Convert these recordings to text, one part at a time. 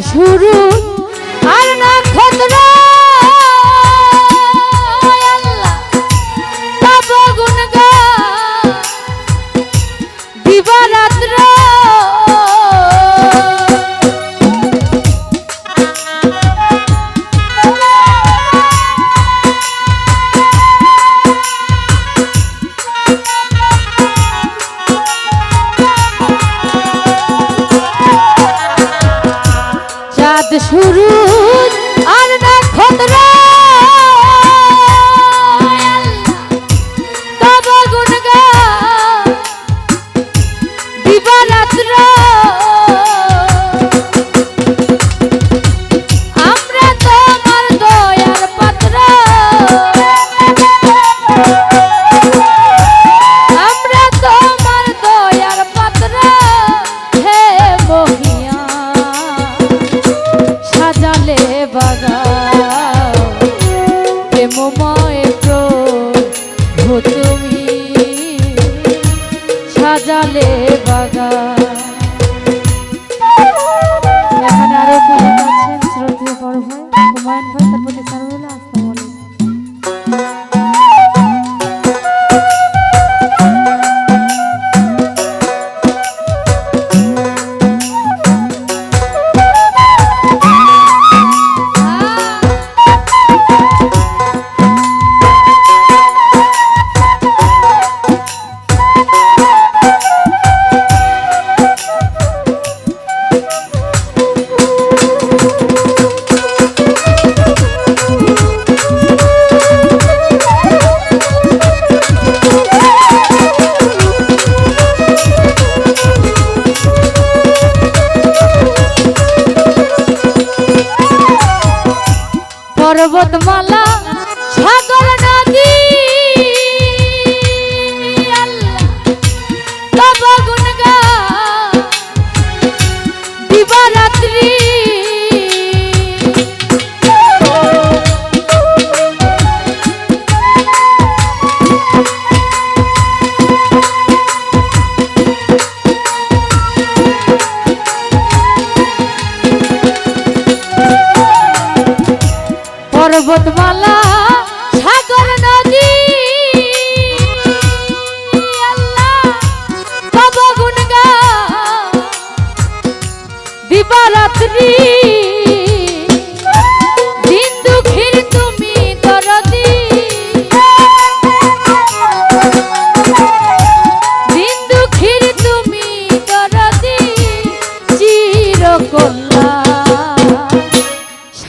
Jesus. শুরু আর তব গুণগান দিবারাত্র। আমরা বাগান পর্বতমালা সাগর নদী। দিবারাত্রি। পর্বতমালা সাগর নদী। দিবারাত্রি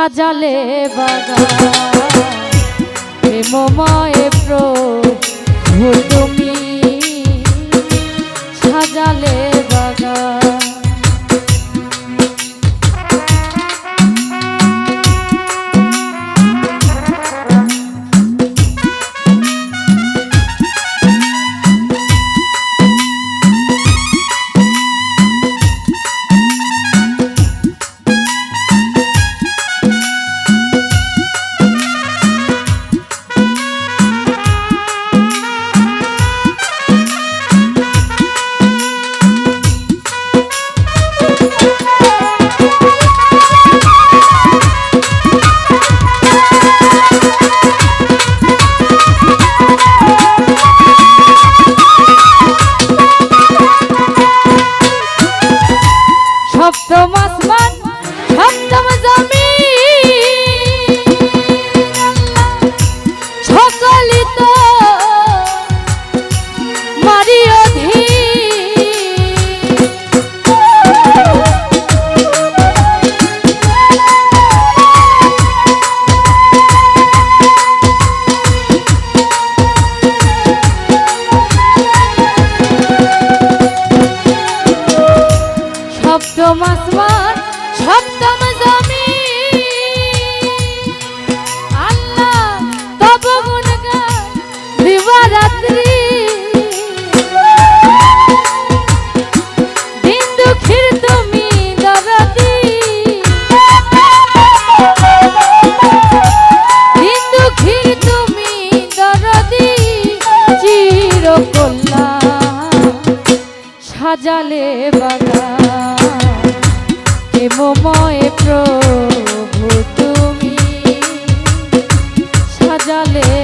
সাজালে বাগান। প্রেমময় প্রভু তুমি সাজালে সাজালে প্রেমময় প্রভু তুমি সাজালে